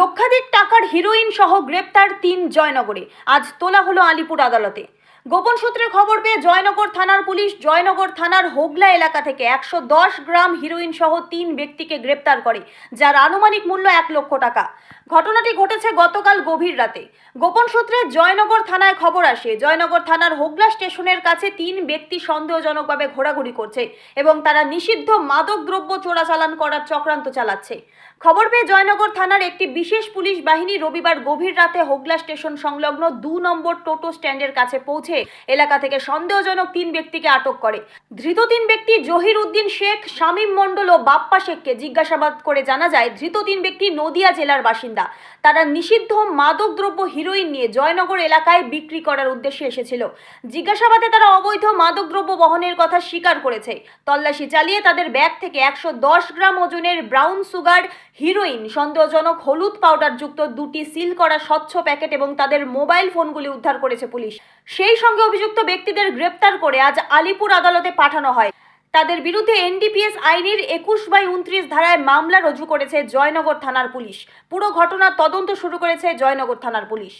লক্ষাধিক টাকার হিরোইন সহ গ্রেপ্তার তিন জয়নগরে। আজ তোলা হলো আলিপুর আদালতে। গোপন সূত্রে খবর পেয়ে জয়নগর থানার পুলিশ জয়নগর থানার হোগলা এলাকা থেকে একশো দশ গ্রাম হিরোইন সহ তিন ব্যক্তিকে গ্রেপ্তার করে, যার আনুমানিক মূল্য এক লক্ষ টাকা। ঘটনাটি ঘটেছে গতকাল গভীর রাতে। গোপন সূত্রে জয়নগর থানায় খবর আসে, জয়নগর থানার হোগলা স্টেশনের কাছে তিন ব্যক্তি সন্দেহজনকভাবে ঘোরাঘুরি করছে এবং তারা নিষিদ্ধ মাদক দ্রব্য চোরাচালান করার চক্রান্ত চালাচ্ছে। খবর পেয়ে জয়নগর থানার একটি বিশেষ পুলিশ বাহিনী রবিবার গভীর রাতে হোগলা স্টেশন সংলগ্ন দু নম্বর টোটো স্ট্যান্ডের কাছে পৌঁছে এলাকা থেকে সন্দেহজনক তিন ব্যক্তিকে আটক করে। ধৃত তিন ব্যক্তি জহির উদ্দিন শেখ, শামীম মণ্ডল ও বাপ্পা শেখকে জিজ্ঞাসাবাদ করে জানা যায়, ধৃত তিন ব্যক্তি নদিয়া জেলার বাসিন্দা। তারা নিষিদ্ধ মাদক দ্রব্য হিরোইন নিয়ে জয়নগর এলাকায় বিক্রি করার উদ্দেশ্যে এসেছিল। জিজ্ঞাসাবাদে তারা অবৈধ মাদক দ্রব্য বহনের কথা স্বীকার করেছে। তল্লাশি চালিয়ে তাদের ব্যাগ থেকে একশো দশ গ্রাম ওজনের ব্রাউন সুগার হিরোইন সন্দেহজনক হলুদ পাউডার যুক্ত দুটি সিল করা স্বচ্ছ প্যাকেট এবং তাদের মোবাইল ফোনগুলি উদ্ধার করেছে পুলিশ। সেই সঙ্গে অভিযুক্ত ব্যক্তিদের গ্রেপ্তার করে আজ আলিপুর আদালতে পাঠানো হয়। তাদের বিরুদ্ধে এনডিপিএস আইনের একুশ বাই উনত্রিশ ধারায় মামলা রুজু করেছে জয়নগর থানার পুলিশ। পুরো ঘটনার তদন্ত শুরু করেছে জয়নগর থানার পুলিশ।